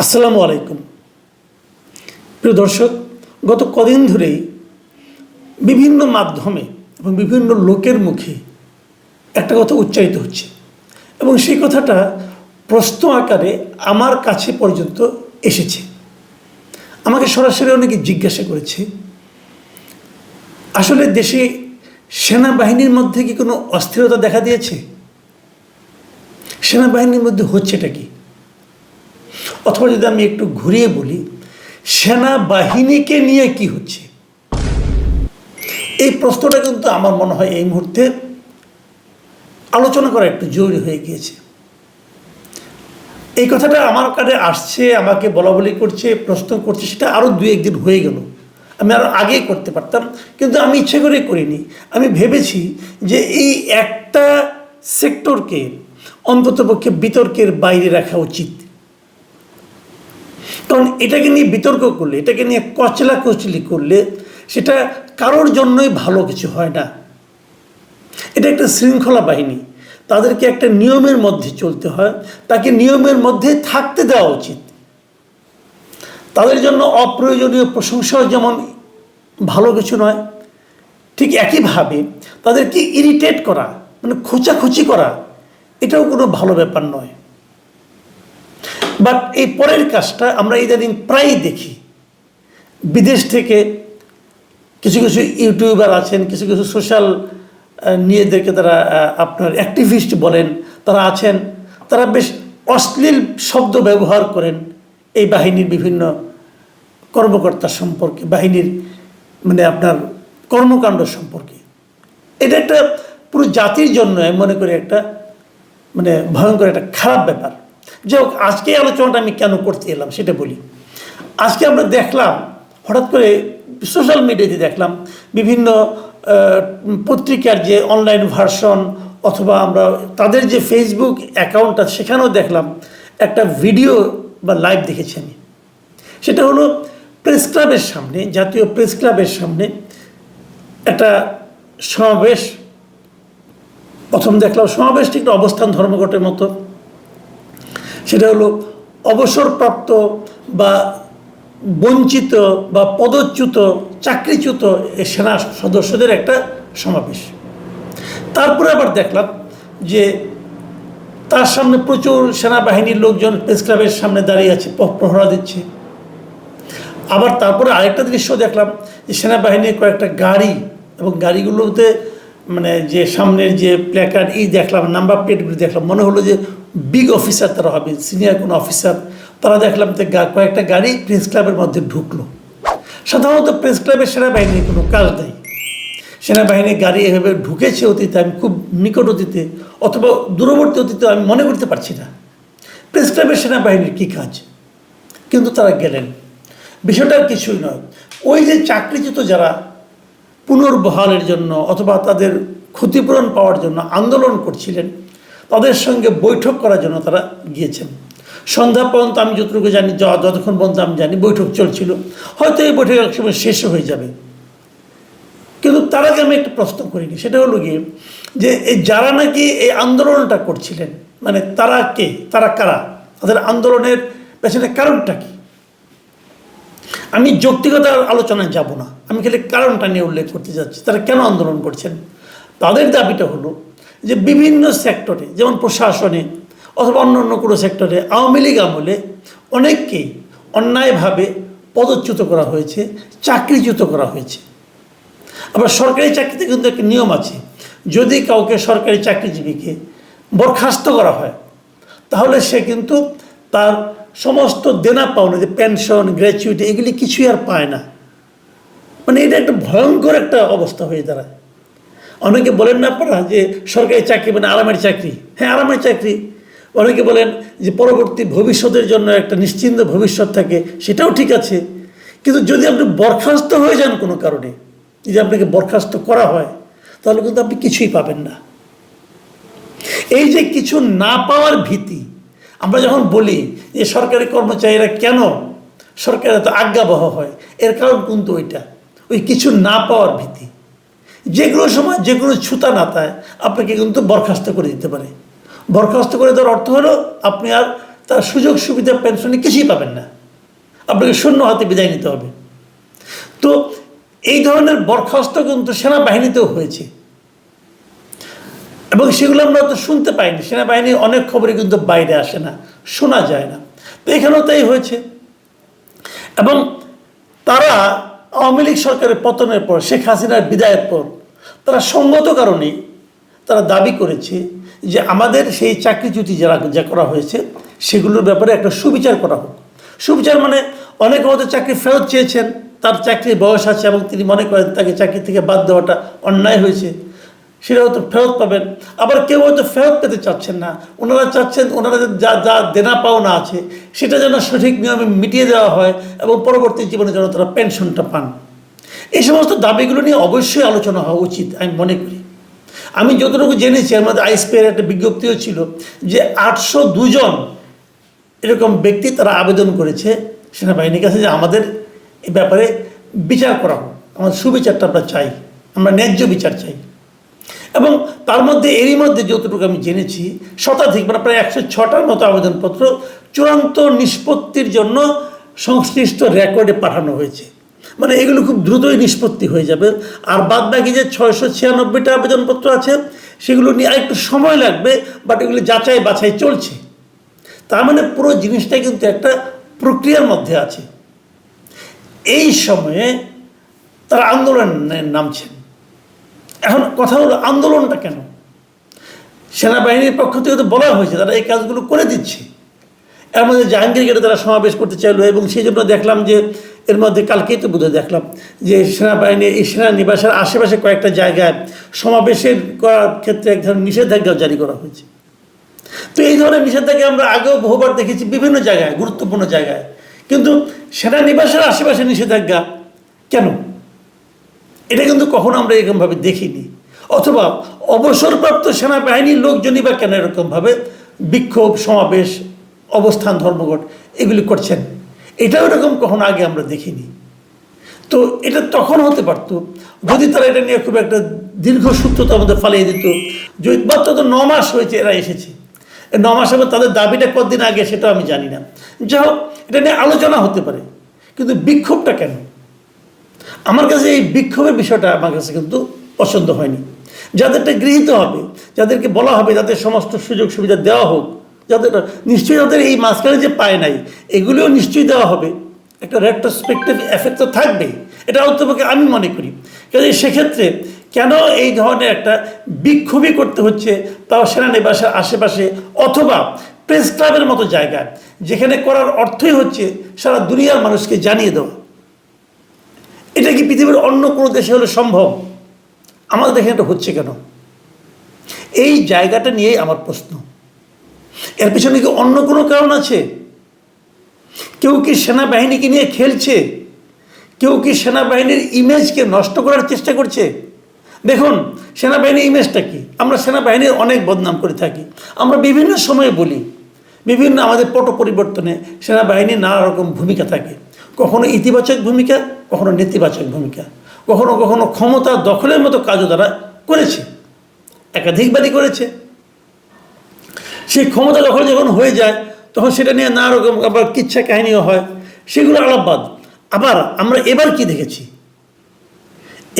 আসসালামু আলাইকুম। প্রিয় দর্শক, গত কদিন ধরেই বিভিন্ন মাধ্যমে এবং বিভিন্ন লোকের মুখে একটা কথা উচ্চারিত হচ্ছে এবং সেই কথাটা প্রশ্ন আকারে আমার কাছে পর্যন্ত এসেছে। আমাকে সরাসরি অনেকে জিজ্ঞাসা করেছে, আসলে দেশে সেনাবাহিনীর মধ্যে কি কোনো অস্থিরতা দেখা দিয়েছে? সেনাবাহিনীর মধ্যে হচ্ছেটা কি? অথবা যদি আমি একটু ঘুরিয়ে বলি, সেনাবাহিনীকে নিয়ে কি হচ্ছে? এই প্রশ্নটা কিন্তু আমার মনে হয় এই মুহূর্তে আলোচনা করা একটু জরুরি হয়ে গিয়েছে। এই কথাটা আমার কাছে আসছে, আমাকে বলা বলি করছে, প্রশ্ন করছে, সেটা আরও দু একদিন হয়ে গেল। আমি আরও আগেই করতে পারতাম, কিন্তু আমি ইচ্ছে করে করিনি। আমি ভেবেছি যে এই একটা সেক্টরকে অন্ততপক্ষে বিতর্কের বাইরে রাখা উচিত। কারণ এটাকে নিয়ে বিতর্ক করলে, এটাকে নিয়ে কচলা কচলি করলে সেটা কারোর জন্যই ভালো কিছু হয় না। এটা একটা শৃঙ্খলা বাহিনী। তাদেরকে একটা নিয়মের মধ্যে চলতে হয়। তাকে নিয়মের মধ্যে থাকতে দেওয়া উচিত। তাদের জন্য অপ্রয়োজনীয় প্রশংসাও যেমন ভালো কিছু নয়, ঠিক একইভাবে তাদেরকে ইরিটেট করা মানে খোঁচাখুচি করা, এটাও কোনো ভালো ব্যাপার নয়। বাট এই পরের কাজটা আমরা ইদানিং প্রায়ই দেখি। বিদেশ থেকে কিছু কিছু ইউটিউবার আছেন, কিছু কিছু সোশ্যাল নিয়েদেরকে তারা আপনার অ্যাক্টিভিস্ট বলেন, তারা আছেন, তারা বেশ অশ্লীল শব্দ ব্যবহার করেন এই বাহিনীর বিভিন্ন কর্মকর্তা সম্পর্কে, বাহিনীর মানে আপনার কর্মকাণ্ড সম্পর্কে। এটা একটা পুরো জাতির জন্য আমি মনে করি একটা মানে ভয়ঙ্কর একটা খারাপ ব্যাপার। যাই হোক আজকে আলোচনাটা আমি কেন করতে এলাম সেটা বলি। আজকে আমরা দেখলাম, হঠাৎ করে সোশ্যাল মিডিয়াতে দেখলাম, বিভিন্ন পত্রিকার যে অনলাইন ভার্সন অথবা আমরা তাদের যে ফেসবুক অ্যাকাউন্ট আছে, সেখানেও দেখলাম একটা ভিডিও বা লাইভ দেখেছি আমি। সেটা হলো প্রেস ক্লাবের সামনে, জাতীয় প্রেস ক্লাবের সামনে একটা সমাবেশ। প্রথম দেখলাম সমাবেশটি একটু অবস্থান ধর্মঘটের মতো। সেটা হলো অবসরপ্রাপ্ত বা বঞ্চিত বা পদচ্যুত, চাকরিচ্যুত সেনা সদস্যদের একটা সমাবেশ। তারপরে আবার দেখলাম যে তার সামনে প্রচুর সেনাবাহিনীর লোকজন প্রেস ক্লাবের সামনে দাঁড়িয়ে আছে প্রহরা দিচ্ছে। আবার তারপরে আরেকটা দৃশ্য দেখলাম যে সেনাবাহিনীর কয়েকটা গাড়ি এবং গাড়িগুলোতে মানে যে সামনের যে প্ল্যাকার্ড এই দেখলাম নাম্বার প্লেটগুলি দেখলাম, মনে হলো যে বিগ অফিসার তারা হবে সিনিয়র কোনো অফিসার তারা দেখলাম যে কয়েকটা গাড়ি প্রেস ক্লাবের মধ্যে ঢুকলো। সাধারণত প্রেস ক্লাবের সেনাবাহিনীর কোনো কাজ নেই। সেনাবাহিনীর গাড়ি এভাবে ঢুকেছে অতীতে, আমি খুব নিকট অতীতে, অথবা দূরবর্তী অতীতে আমি মনে করতে পারছি না। প্রেস ক্লাবের সেনাবাহিনীর কী কাজ? কিন্তু তারা গেলেন। বিষয়টা কিছুই নয়। ওই যে চাকরিচ্যুত যারা পুনর্বহালের জন্য অথবা তাদের ক্ষতিপূরণ পাওয়ার জন্য আন্দোলন করছিলেন। তাদের সঙ্গে বৈঠক করার জন্য তারা গিয়েছেন। সন্ধ্যা পর্যন্ত আমি যতটুকু জানি যতক্ষণ পর্যন্ত আমি জানি, বৈঠক চলছিল। হয়তো এই বৈঠক একসময় শেষ হয়ে যাবে। কিন্তু তার আগে আমি একটা প্রশ্ন করিনি। সেটা হলো গিয়ে যে এই যারা নাকি এই আন্দোলনটা করছিলেন মানে তারা কে? তারা কারা? তাদের আন্দোলনের পেছনে কারণটা কি? আমি যৌক্তিকতার আলোচনায় যাব না। আমি খালি কারণটা নিয়ে উল্লেখ করতে যাচ্ছি। তারা কেন আন্দোলন করছেন? তাদের দাবিটা হলো যে বিভিন্ন সেক্টরে, যেমন প্রশাসনে অথবা অন্য অন্য কোনো সেক্টরে আওয়ামী লীগ আমলে অনেককেই অন্যায়ভাবে পদচ্যুত করা হয়েছে, চাকরিচ্যুত করা হয়েছে। আবার সরকারি চাকরিতে কিন্তু একটা নিয়ম আছে, যদি কাউকে সরকারি চাকরিজীবীকে বরখাস্ত করা হয়, তাহলে সে কিন্তু তার সমস্ত দেনা পাওনা, যে পেনশন গ্র্যাচুইটি এগুলি কিছুই আর পায় না। মানে এটা একটা ভয়ঙ্কর একটা অবস্থা হয়ে দাঁড়ায়। অনেকে বলেন না আপনারা যে সরকারি চাকরি মানে আরামের চাকরি? হ্যাঁ আরামের চাকরি। অনেকে বলেন যে পরবর্তী ভবিষ্যতের জন্য একটা নিশ্চিন্ত ভবিষ্যৎ থাকে, সেটাও ঠিক আছে। কিন্তু যদি আপনি বরখাস্ত হয়ে যান কোনো কারণে, যদি আপনাকে বরখাস্ত করা হয়, তাহলে কিন্তু আপনি কিছুই পাবেন না। এই যে কিছু না পাওয়ার ভীতি আমরা যখন বলি যে সরকারি কর্মচারীরা কেন সরকার এত আজ্ঞাবহ হয়, এর কারণ কিন্তু ওইটা। ওই কিছু না পাওয়ার ভীতি। যে কোনো সময় যে কোনো ছুতা নাতায় আপনাকে কিন্তু বরখাস্ত করে দিতে পারে। বরখাস্ত করে দেওয়ার অর্থ হলো আপনি আর তার সুযোগ সুবিধা পেনশনে কিছুই পাবেন না। আপনাকে শূন্য হাতে বিদায় নিতে হবে। তো এই ধরনের বরখাস্ত কিন্তু সেনাবাহিনীতেও হয়েছে। এবং সেগুলো আমরা তো শুনতে পাইনি। সেনাবাহিনীর অনেক খবরই কিন্তু বাইরে আসে না, শোনা যায় না। তো এখানেও তাই হয়েছে। এবং তারা আওয়ামী লীগ সরকারের পতনের পর, শেখ হাসিনার বিদায়ের পর, তারা সঙ্গত কারণে তারা দাবি করেছে যে আমাদের সেই চাকরিচ্যুতি যারা, যা করা হয়েছে, সেগুলোর ব্যাপারে একটা সুবিচার করা হোক। সুবিচার মানে অনেক হয়তো চাকরি ফেরত চেয়েছেন, তার চাকরির বয়স আছে এবং তিনি মনে করেন তাকে চাকরি থেকে বাদ দেওয়াটা অন্যায় হয়েছে। সেটা হয়তো ফেরত পাবেন। আবার কেউ হয়তো ফেরত পেতে চাচ্ছেন না। ওনারা চাচ্ছেন, ওনারা যা যা দেনা পাওনা আছে, সেটা যেন সঠিক নিয়মে মিটিয়ে দেওয়া হয় এবং পরবর্তী জীবনে যেন তারা পেনশনটা পান। এই সমস্ত দাবিগুলো নিয়ে অবশ্যই আলোচনা হওয়া উচিত, আমি মনে করি। আমি যতটুকু জেনেছি, আমাদের আইসপিআর একটা বিজ্ঞপ্তিও ছিল যে আটশো দুজন এরকম ব্যক্তি তারা আবেদন করেছে সেনাবাহিনীর কাছে যে আমাদের এ ব্যাপারে বিচার করা হোক। আমাদের সুবিচারটা আমরা চাই। আমরা ন্যায্য বিচার চাই। এবং তার মধ্যে এরই মধ্যে যতটুকু আমি জেনেছি, শতাধিক মানে প্রায় একশো ছটার মতো আবেদনপত্র চূড়ান্ত নিষ্পত্তির জন্য সংশ্লিষ্ট রেকর্ডে পাঠানো হয়েছে। মানে এগুলো খুব দ্রুতই নিষ্পত্তি হয়ে যাবে। আর বাদ বাকি যে ছয়শো ছিয়ানব্বইটা আবেদনপত্র আছে, সেগুলো নিয়ে আরেকটু সময় লাগবে, বাট এগুলো যাচাই বাছাই চলছে। তার মানে পুরো জিনিসটা কিন্তু একটা প্রক্রিয়ার মধ্যে আছে। এই সময়ে তারা আন্দোলনে নামছেন। এখন কথা হলো আন্দোলনটা কেন? সেনাবাহিনীর পক্ষ থেকে তো বলা হয়েছে, তারা এই কাজগুলো করে দিচ্ছে। এর মধ্যে জাহাঙ্গীর তারা সমাবেশ করতে চাইলো এবং সেই জন্য দেখলাম যে এর মধ্যে কালকেই তো বোধহয় দেখলাম যে সেনাবাহিনী, এই সেনানিবাসের আশেপাশে কয়েকটা জায়গায় সমাবেশের করার ক্ষেত্রে এক ধরনের নিষেধাজ্ঞাও জারি করা হয়েছে। তো এই ধরনের নিষেধাজ্ঞা আমরা আগেও বহুবার দেখেছি বিভিন্ন জায়গায়, গুরুত্বপূর্ণ জায়গায়। কিন্তু সেনানিবাসের আশেপাশে নিষেধাজ্ঞা কেন? এটা কিন্তু কখনো আমরা এরকমভাবে দেখিনি। অথবা অবসরপ্রাপ্ত সেনাবাহিনীর লোকজনই বা কেন এরকমভাবে বিক্ষোভ, সমাবেশ, অবস্থান, ধর্মঘট এগুলি করছেন? এটাও এরকম কখনো আগে আমরা দেখিনি। তো এটা তখন হতে পারতো, যদি তারা এটা নিয়ে খুব একটা দীর্ঘ সূত্রতার মধ্যে ফালিয়ে দিত। যদি মাত্র তো ন মাস হয়েছে, এরা এসেছে। ন মাস আবার তাদের দাবিটা কতদিন আগে সেটা আমি জানি না। যাই হোক, এটা নিয়ে আলোচনা হতে পারে, কিন্তু বিক্ষোভটা কেন? আমার কাছে এই বিক্ষোভের বিষয়টা আমার কাছে কিন্তু পছন্দ হয়নি। যাদেরটা গৃহীত হবে, যাদেরকে বলা হবে, যাদের সমস্ত সুযোগ সুবিধা দেওয়া হোক, যাদের নিশ্চয়ই যাদের এই মাঝখানে যে পায় নাই, এগুলিও নিশ্চয়ই দেওয়া হবে। একটা রেট্রোস্পেক্টিভ এফেক্ট তো থাকবেই। এটা অন্তপক্ষে আমি মনে করি। কাজে সেক্ষেত্রে কেন এই ধরনের একটা বিক্ষোভই করতে হচ্ছে তাও সেনানিবাসের আশেপাশে অথবা প্রেস ক্লাবের মতো জায়গায়, যেখানে করার অর্থই হচ্ছে সারা দুনিয়ার মানুষকে জানিয়ে দেওয়া? এটা কি পৃথিবীর অন্য কোনো দেশে হলে সম্ভব? আমাদের দেখে এটা হচ্ছে কেন? এই জায়গাটা নিয়েই আমার প্রশ্ন। এর পিছনে কি অন্য কোনো কারণ আছে? কেউ কি সেনাবাহিনীকে নিয়ে খেলছে? কেউ কি সেনাবাহিনীর ইমেজকে নষ্ট করার চেষ্টা করছে? দেখুন, সেনাবাহিনীর ইমেজটা কি? আমরা সেনাবাহিনীর অনেক বদনাম করে থাকি। আমরা বিভিন্ন সময়ে বলি, বিভিন্ন আমাদের পট পরিবর্তনে সেনাবাহিনীর নানা রকম ভূমিকা থাকে। কখনো ইতিবাচক ভূমিকা, কখনো নেতিবাচক ভূমিকা। কখনো কখনো ক্ষমতা দখলের মতো কাজও তারা করেছে, একাধিকবারই করেছে। সেই ক্ষমতা দখল যখন হয়ে যায়, তখন সেটা নিয়ে নানা রকম আবার কিচ্ছা কাহিনীও হয়। সেগুলো আলাপবাদ আবার আমরা এবার কি দেখেছি?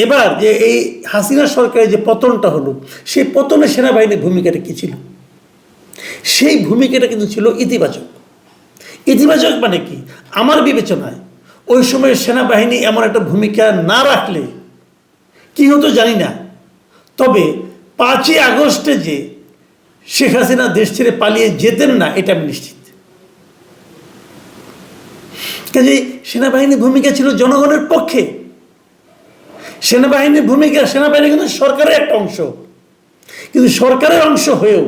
এবার যে এই হাসিনা সরকারের যে পতনটা হলো, সেই পতনে সেনাবাহিনীর ভূমিকাটা কী ছিল? সেই ভূমিকাটা কিন্তু ছিল ইতিবাচক। ইতিবাচক মানে কি? আমার বিবেচনায় ওই সময় সেনাবাহিনী এমন একটা ভূমিকা না রাখলে কি হতো জানি না। তবে পাঁচই আগস্টে যে শেখ হাসিনা দেশ ছেড়ে পালিয়ে যেতেন না, এটা আমি নিশ্চিত। কাজে সেনাবাহিনীর ভূমিকা ছিল জনগণের পক্ষে। সেনাবাহিনীর ভূমিকা, সেনাবাহিনী কিন্তু সরকারের একটা অংশ। কিন্তু সরকারের অংশ হয়েও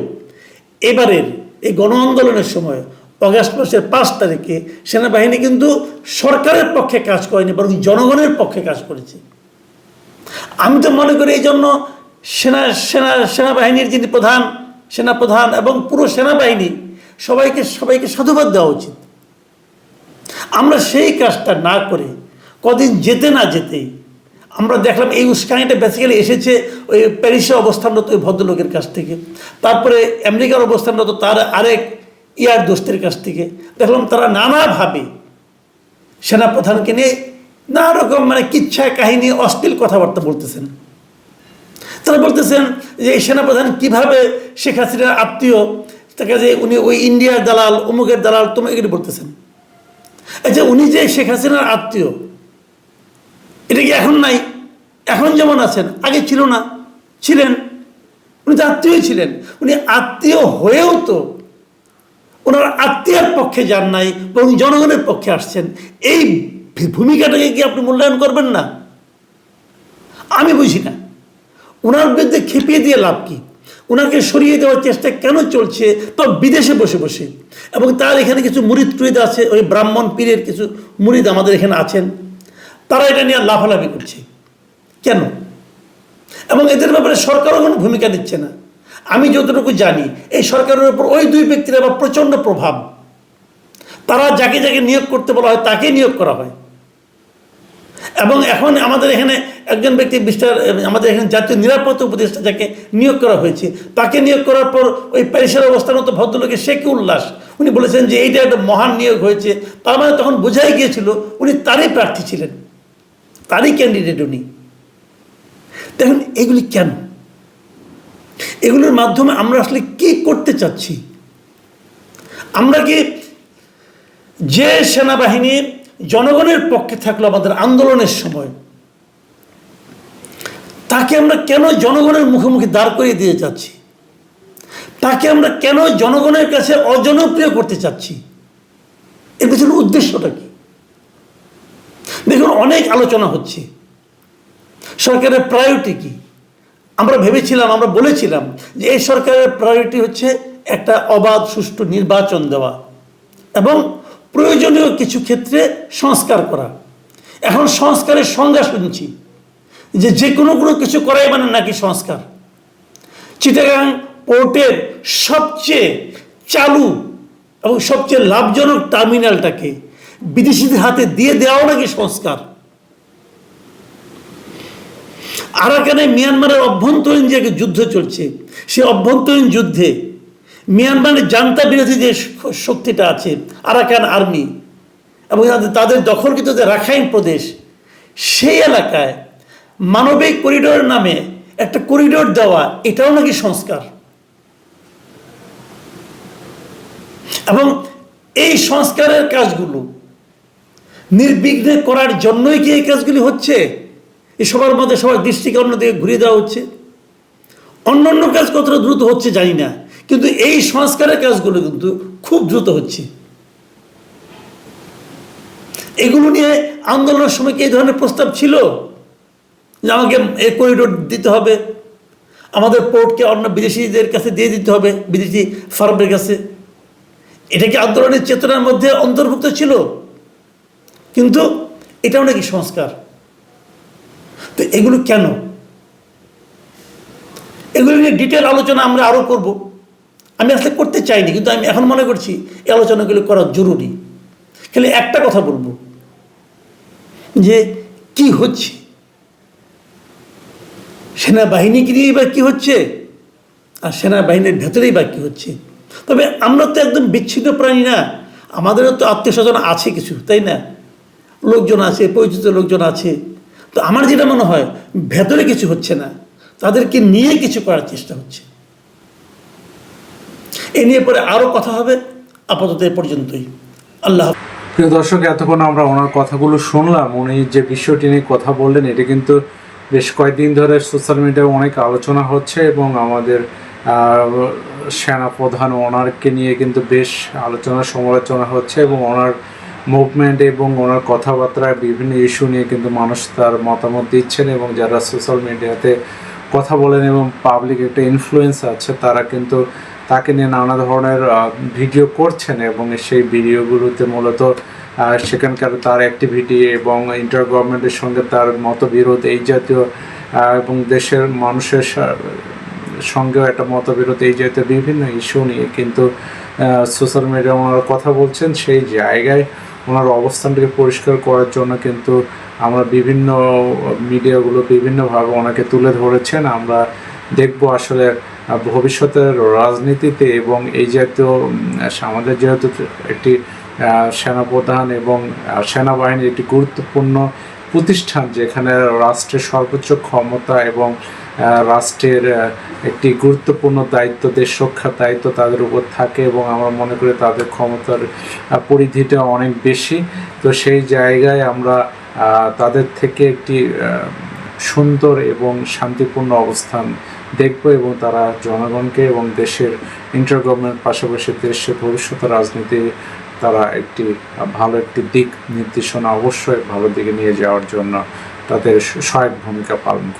এবারের এই গণ আন্দোলনের সময় অগাস্ট মাসের পাঁচ তারিখে সেনাবাহিনী কিন্তু সরকারের পক্ষে কাজ করেনি, বরং জনগণের পক্ষে কাজ করেছে। আমি তো মনে করি এই জন্য সেনা সেনা, সেনাবাহিনীর যিনি প্রধান, সেনাপ্রধান এবং পুরো সেনাবাহিনী, সবাইকে সবাইকে সাধুবাদ দেওয়া উচিত। আমরা সেই কাজটা না করে কদিন যেতে না যেতেই আমরা দেখলাম এই উস্কানিটা বেসিক্যালি এসেছে ওই প্যারিসে অবস্থানরত ওই ভদ্রলোকের কাছ থেকে। তারপরে আমেরিকার অবস্থানরত তার আরেক ইয়ার দোস্তের কাছ থেকে। দেখলাম তারা নানাভাবে সেনাপ্রধানকে নিয়ে নানা রকম মানে কিচ্ছা কাহিনী, অশ্লীল কথাবার্তা বলতেছেন। তারা বলতেছেন যে এই সেনাপ্রধান কীভাবে শেখ হাসিনার আত্মীয়, তাকে যে উনি ওই ইন্ডিয়ার দালাল, অমুকের দালাল, তুমি এগুলি বলতেছেন। আচ্ছা উনি যে শেখ হাসিনার আত্মীয়, এটা কি এখন নাই? এখন যেমন আছেন, আগে ছিল না, ছিলেন। উনি তো আত্মীয় ছিলেন। উনি আত্মীয় হয়েও তো ওনার আত্মীয়ের পক্ষে যান নাই বরং জনগণের পক্ষে আসছেন। এই ভূমিকাটাকে কি আপনি মূল্যায়ন করবেন না? আমি বুঝি না। ওনার বিরুদ্ধে খেপিয়ে দিয়ে লাভ কি? ওনাকে সরিয়ে দেওয়ার চেষ্টা কেন চলছে? তো বিদেশে বসে বসে। এবং তার এখানে কিছু মুরিদ টুরিদ আছে, ওই ব্রাহ্মণ পীরের কিছু মুরিদ আমাদের এখানে আছেন। তারা এটা নিয়ে লাফালাফি করছে। কেন? এবং এদের ব্যাপারে সরকারও কোনো ভূমিকা নিচ্ছে না। আমি যতটুকু জানি, এই সরকারের উপর ওই দুই ব্যক্তির আবার প্রচণ্ড প্রভাব। তারা যাকে যাকে নিয়োগ করতে বলা হয় তাকে নিয়োগ করা হয়। এবং এখন আমাদের এখানে একজন ব্যক্তি, মিস্টার, আমাদের এখানে জাতীয় নিরাপত্তা উপদেষ্টা যাকে নিয়োগ করা হয়েছে, তাকে নিয়োগ করার পর ওই প্যারিসের অবস্থান মতো ভদ্রলোকের সে কি উল্লাস? উনি বলেছেন যে, এইটা একটা মহান নিয়োগ হয়েছে। তার মানে তখন বোঝাই গিয়েছিল, উনি তারই প্রার্থী ছিলেন। তারই ক্যান্ডিডেট উনি। দেখুন, এগুলি কেন? এগুলোর মাধ্যমে আমরা আসলে কি করতে চাচ্ছি? আমরা কি যে সেনাবাহিনী জনগণের পক্ষে থাকল আমাদের আন্দোলনের সময়, তাকে আমরা কেন জনগণের মুখোমুখি দাঁড় করিয়ে দিয়ে যাচ্ছি তাকে আমরা কেন জনগণের কাছে অজনপ্রিয় করতে চাচ্ছি? এর পেছনে উদ্দেশ্যটা কি? দেখুন, অনেক আলোচনা হচ্ছে। সরকারের প্রায়োরিটি কি? আমরা ভেবেছিলাম, আমরা বলেছিলাম যে এই সরকারের প্রায়োরিটি হচ্ছে একটা অবাধ, সুষ্ঠু নির্বাচন দেওয়া এবং প্রয়োজনীয় কিছু ক্ষেত্রে সংস্কার করা। এখন সংস্কারের সংজ্ঞা শুনছি যে যে কোনো কোনো কিছু করাই মানে নাকি সংস্কার। চিটাগাং পোর্টের সবচেয়ে চালু এবং সবচেয়ে লাভজনক টার্মিনালটাকে বিদেশিদের হাতে দিয়ে দেওয়াও নাকি সংস্কার? আরাকানে মিয়ানমারের অভ্যন্তরীণ যে যুদ্ধ চলছে সে অভ্যন্তরীণ যুদ্ধে মিয়ানমারের জান্তা বিরোধী যে শক্তিটা আছে, আরাকান আর্মি এবং তাদের- দখলকৃত যে রাখাইন প্রদেশ, সেই এলাকায় মানবিক করিডোর নামে একটা করিডোর দেওয়া, এটাও নাকি সংস্কার। এবং এই সংস্কারের কাজগুলো নির্বিঘ্নে করার জন্যই কি এই কাজগুলি হচ্ছে? এই সবার মধ্যে সবার দৃষ্টিকে অন্যদিকে ঘুরিয়ে দেওয়া হচ্ছে। অন্য অন্য কাজ কতটা দ্রুত হচ্ছে জানি না, কিন্তু এই সংস্কারের কাজগুলো কিন্তু খুব দ্রুত হচ্ছে। এগুলো নিয়ে আন্দোলনের সময় কি এই ধরনের প্রস্তাব ছিল? যে আমাকে এ করিডোর দিতে হবে, আমাদের পোর্টকে অন্য বিদেশিদের কাছে দিয়ে দিতে হবে, বিদেশি ফার্মের কাছে। এটা কি আন্দোলনের চেতনার মধ্যে অন্তর্ভুক্ত ছিল? কিন্তু এটাও নাকি সংস্কার। তো এগুলো কেন? এগুলো নিয়ে ডিটেল আলোচনা আমরা আরও করব। আমি আসলে করতে চাইনি, কিন্তু আমি এখন মনে করছি এই আলোচনাগুলো করা জরুরি। খালি একটা কথা বলব, যে কি হচ্ছে? সেনাবাহিনীকে নিয়েই বা কী হচ্ছে? আর সেনাবাহিনীর ভেতরেই বা কী হচ্ছে? তবে আমরা তো একদম বিচ্ছিন্ন প্রাণী না, আমাদেরও তো আত্মীয় স্বজন আছে কিছু, তাই না? লোকজন আছে, পরিচিত লোকজন আছে তো আমার যেটা মনে হয় ভেতরে কিছু হচ্ছে না। তাদেরকে নিয়ে কিছু করার চেষ্টা হচ্ছে। এ নিয়ে পরে আরও কথা হবে আপাতত এ পর্যন্তই। আল্লাহ প্রিয় দর্শক এতক্ষণ আমরা ওনার কথাগুলো শুনলাম। উনি যে বিষয়টি নিয়ে কথা বললেন এটা কিন্তু বেশ কয়েকদিন ধরে সোশ্যাল মিডিয়ায় অনেক আলোচনা হচ্ছে এবং আমাদের আহ, সেনা প্রধান ওনারকে নিয়ে কিন্তু বেশ আলোচনা সমালোচনা হচ্ছে এবং ওনার মুভমেন্ট এবং ওনার কথাবার্তায় বিভিন্ন ইস্যু নিয়ে কিন্তু মানুষ তার মতামত দিচ্ছেন এবং যারা সোশ্যাল মিডিয়াতে কথা বলেন এবং পাবলিক একটা ইনফ্লুয়েন্স আছে, তারা কিন্তু তাকে নিয়ে নানা ধরনের ভিডিও করছেন এবং সেই ভিডিওগুলোতে মূলত সেখানকার তার অ্যাক্টিভিটি এবং ইন্টার গভর্নমেন্টের সঙ্গে তার মতবিরোধ এই জাতীয় এবং দেশের মানুষের সঙ্গেও একটা মতবিরোধ এই জাতীয় বিভিন্ন ইস্যু নিয়ে কিন্তু সোশ্যাল মিডিয়া ওনারা কথা বলছেন। সেই জায়গায় ওনার অবস্থানটাকে পরিষ্কার করার জন্য কিন্তু আমরা বিভিন্ন মিডিয়াগুলো বিভিন্নভাবে ওনাকে তুলে ধরেছেন। আমরা দেখব আসলে ভবিষ্যতের রাজনীতিতে এবং এই জাতীয় আমাদের যেহেতু একটি সেনাপ্রধান এবং সেনাবাহিনীর একটি গুরুত্বপূর্ণ প্রতিষ্ঠান যেখানে রাষ্ট্রের সর্বোচ্চ ক্ষমতা এবং রাষ্ট্রের একটি গুরুত্বপূর্ণ দায়িত্ব দেশ রক্ষার দায়িত্ব তাদের উপর থাকে এবং আমরা মনে করি তাদের ক্ষমতার পরিধিটা অনেক বেশি। তো সেই জায়গায় আমরা তাদের থেকে একটি সুন্দর এবং শান্তিপূর্ণ অবস্থান দেখব এবং তারা জনগণকে এবং দেশের ইন্টার গভর্নমেন্ট পাশাপাশি দেশের ভবিষ্যৎ রাজনীতি তারা একটি ভালো একটি দিক নির্দেশনা অবশ্যই ভালো দিকে নিয়ে যাওয়ার জন্য তাদের সহায়ক ভূমিকা পালন করবে।